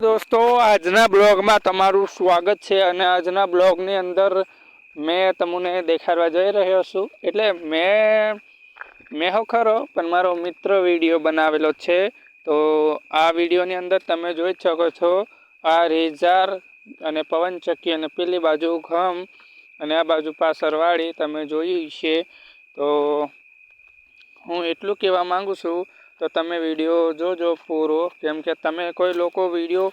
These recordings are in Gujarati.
દોસ્તો, આજના બ્લોગમાં તમારું સ્વાગત છે અને આજના બ્લોગની અંદર મેં તમને દેખાડવા જઈ રહ્યો છું. એટલે મેં મેં હો ખરો, પણ મારો મિત્ર વીડિયો બનાવેલો છે. તો આ વિડીયોની અંદર તમે જોઈ શકો છો, આ રેઝાર અને પવનચક્કી અને પેલી બાજુ ઘમ અને આ બાજુ પાસરવાળી તમે જોયું છે તો હું એટલું કહેવા માગું છું તો તમે વીડિયો જોજો પૂરો. કેમ કે તમે કોઈ લોકો વીડિયો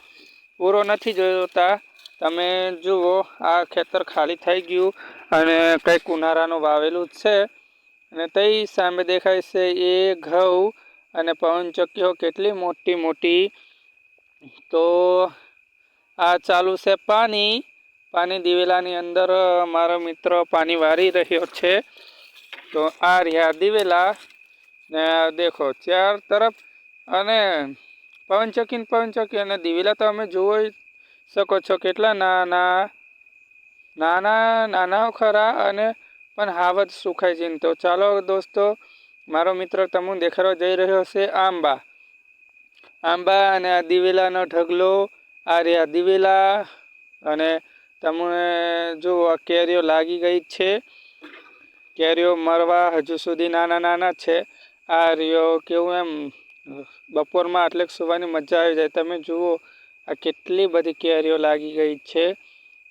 પૂરો નથી જોતા. તમે જુઓ, આ ખેતર ખાલી થઈ ગયું અને કંઈક ઉનાળાનું વાવેલું છે. અને તે સામે દેખાય છે એ ઘઉં અને પવનચક્કીઓ કેટલી મોટી મોટી. તો આ ચાલુ છે પાણી. પાણી દિવેલાની અંદર મારો મિત્ર પાણી વારી રહ્યો છે. તો આ રહ્યા દિવેલા. ને દેખો, ચાર તરફ અને પવનચક્કી ને પવનચક્કી અને દિવેલા તો અમે જોઈ શકો છો કેટલા નાના નાના નાના ખરા અને પણ હાવ જ સુખાય છે. તો ચાલો દોસ્તો, મારો મિત્ર તમને દેખાડવા જઈ રહ્યો છે આંબા. આંબા અને આ દિવેલાનો ઢગલો આ રહ્યા દિવેલા અને તમને જુઓ, આ કેરીઓ લાગી ગઈ છે. કેરીઓ મરવા હજુ સુધી નાના નાના છે. આ રહ્યો કેવું એમ? બપોરમાં આટલે સુવાની મજા આવી જાય. તમે જુઓ, આ કેટલી બધી કેરીઓ લાગી ગઈ છે.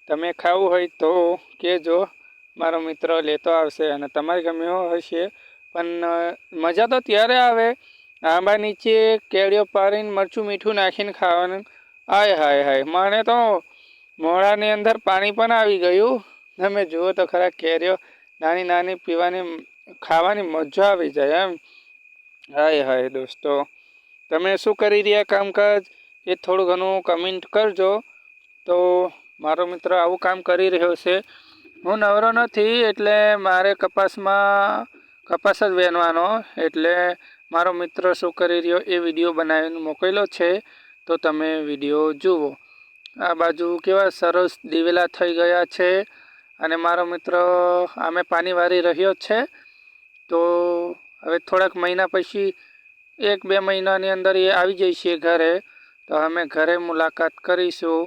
તમે ખાવું હોય તો કહેજો. મારો મિત્ર લેતો આવશે અને તમારે ગમ્યો હશે. પણ મજા તો ત્યારે આવે. આંબા નીચે કેરીઓ પાડીને મરચું મીઠું નાખીને ખાવાનું. હાય હાય હાય. મને તો મોડાની અંદર પાણી પણ આવી ગયું. તમે જુઓ તો ખરા કેરીઓ નાની નાની પીવાની, ખાવાની મજા આવી જાય એમ. હાય હાય દોસ્તો. તમે શું કરી રહ્યા કામકાજ? એ થોડું ઘણું કમેન્ટ કરજો. તો મારો મિત્ર આવું કામ કરી રહ્યો છે. હું નવરો નથી, એટલે મારે કપાસમાં કપાસ જ વહેવાનો એટલે મારો મિત્ર શું કરી રહ્યો, એ વીડિયો બનાવીને મોકલેલો છે. તો તમે વીડિયો જુઓ. આ બાજુ કેવા સરસ દિવેલા થઈ ગયા છે. અને મારો મિત્ર આમે પાણી વારી રહ્યો છે. તો હવે થોડાક મહિના પછી એક બે મહિનાની અંદર એ આવી જઈશે ઘરે. તો અમે ઘરે મુલાકાત કરીશું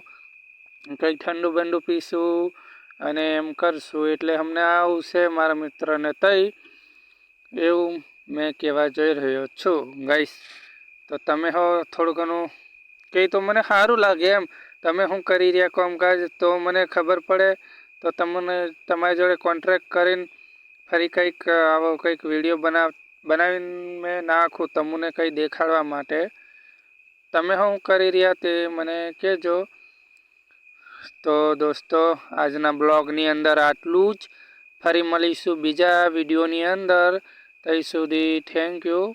કંઈક ઠંડુ બંડુ પીશું અને એમ કરશું. એટલે અમને આવું છે મારા મિત્રને તઈ. એવું મેં કહેવા જઈ રહ્યો છું. ગાઈસ, તો તમે હો થોડું ઘણું, કંઈ તો મને સારું લાગે એમ. તમે હું કરી રહ્યા કામકાજ, તો મને ખબર પડે. તો તમને, તમારી જોડે કોન્ટ્રાક્ટ કરીને ફરી કંઈક આવો કંઈક વીડિયો બનાવ બનાવીને મેં નાખું તમને કંઈ દેખાડવા માટે. તમે શું કરી રહ્યા તે મને કહેજો. તો દોસ્તો, આજના બ્લોગની અંદર આટલું જ. ફરી મળીશું બીજા વિડીયોની અંદર. ત્યાં સુધી થેન્ક યુ